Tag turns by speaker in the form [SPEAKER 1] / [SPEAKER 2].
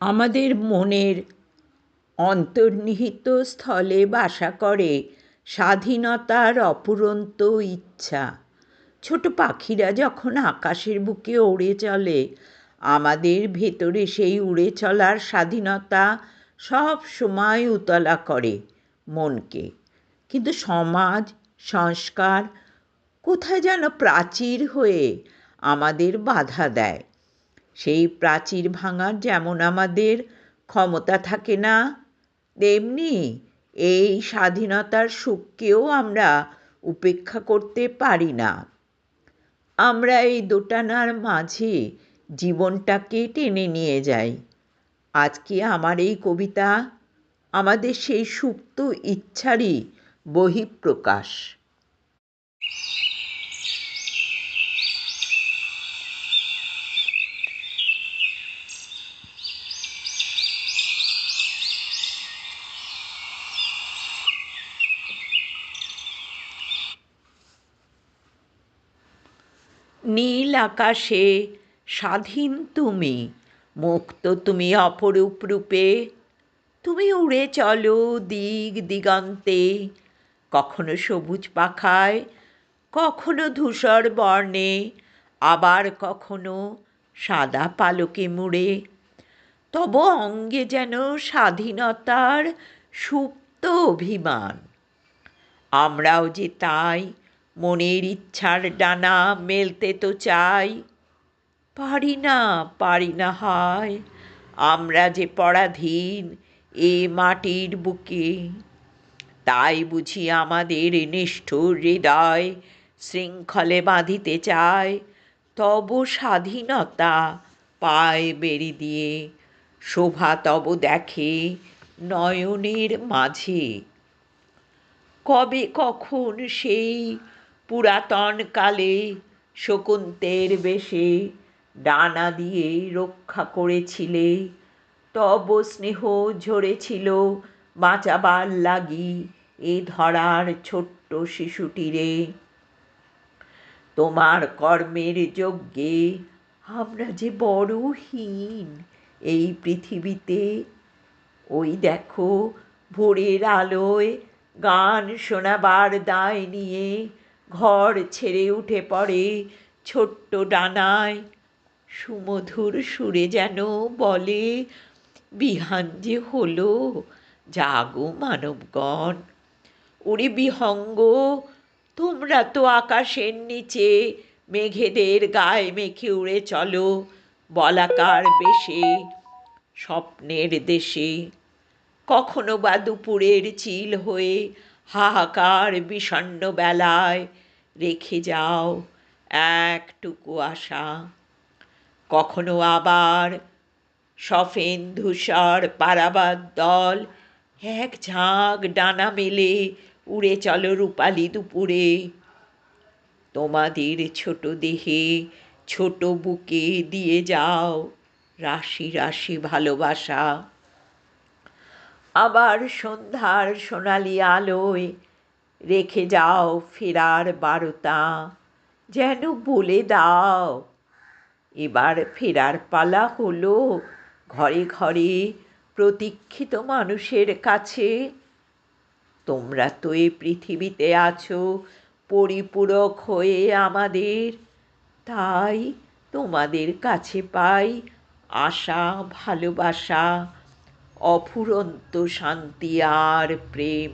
[SPEAKER 1] আমাদের মনের অন্তর্নিহিত স্থলে বাসা করে স্বাধীনতার অপুরন্ত ইচ্ছা। ছোট পাখিরা যখন আকাশের বুকে উড়ে চলে, আমাদের ভেতরে সেই উড়ে চলার স্বাধীনতা সব সময় উতলা করে মনকে। কিন্তু সমাজ, সংস্কার কোথায় যেন প্রাচীর হয়ে আমাদের বাধা দেয়। সেই প্রাচীর ভাঙার যেমন আমাদের ক্ষমতা থাকে না, তেমনি এই স্বাধীনতার সুখকেও আমরা উপেক্ষা করতে পারি না। আমরা এই দোটানার মাঝে জীবনটাকে টেনে নিয়ে যাই। আজকে আমার এই কবিতা আমাদের সেই সুপ্ত ইচ্ছারই বহিঃপ্রকাশ? নীল আকাশে, স্বাধীন তুমি, মুক্ত তুমি অপরূপ রূপে। তুমি উড়ে চলো দিগ দিগন্তে, কখনো সবুজ পাখায়, কখনো ধূসর বর্ণে, আবার কখনো সাদা পালকে মুড়ে। তব অঙ্গে যেন স্বাধীনতার সুপ্ত অভিমান। আমরাও যে তাই মনের ইচ্ছার ডানা মেলতে তো চাই। পারি না পারি না হায়, আমরা যে পরাধীন এ মাটির বুকে। তাই বুঝি আমাদের নিষ্ঠুর হৃদয় শৃঙ্খলে বাঁধিতে চায়, তব স্বাধীনতা পায় বেরি দিয়ে। শোভা তব দেখে নয়নের মাঝে। কবে কখন সেই পুরাতন কালে শকুন্তের বেশে ডানা দিয়ে রক্ষা করেছিলে। তব স্নেহ ঝরেছিল, বাঁচাবার লাগি এ ধরার ছোট্ট শিশুটিরে। তোমার কর্মের যজ্ঞে আমরা যে বড় হীন এই পৃথিবীতে, ওই দেখো ভোরের আলোয় গান শোনাবার দায় নিয়ে ঘর ছেড়ে উঠে পড়ে ছোট্ট ডানায়। সুমধুর সুরে যেন বলে, বিহান যে হলো, জাগো মানবগণ। ওরে বিহঙ্গ, তোমরা তো আকাশের নিচে মেঘেদের গায়ে মেখে উড়ে চলো বলাকার বেশে, স্বপ্নের দেশে। কখনো বা দুপুরের চিল হয়ে হাহাকার বিষণ্ন বেলায় রেখে যাও একটুকু আশা। কখনো আবার সফেন ধূসর পারাবার দল এক ঝাঁক ডানা মেলে উড়ে চলো রূপালি দুপুরে। তোমাদের ছোট দেহে ছোট বুকে দিয়ে যাও রাশি রাশি ভালোবাসা। আবার সন্ধ্যার সোনালি আলোয় রেখে যাও ফেরার বারতা, যেন বলে দাও। এবার ফেরার পালা হলো ঘরে ঘরে প্রতীক্ষিত মানুষের কাছে। তোমরা তো এই পৃথিবীতে আছো, পরিপূরক হয়ে আমাদের। তাই তোমাদের কাছে পাই আশা, ভালোবাসা অফুরন্ত শান্তি আর প্রেম।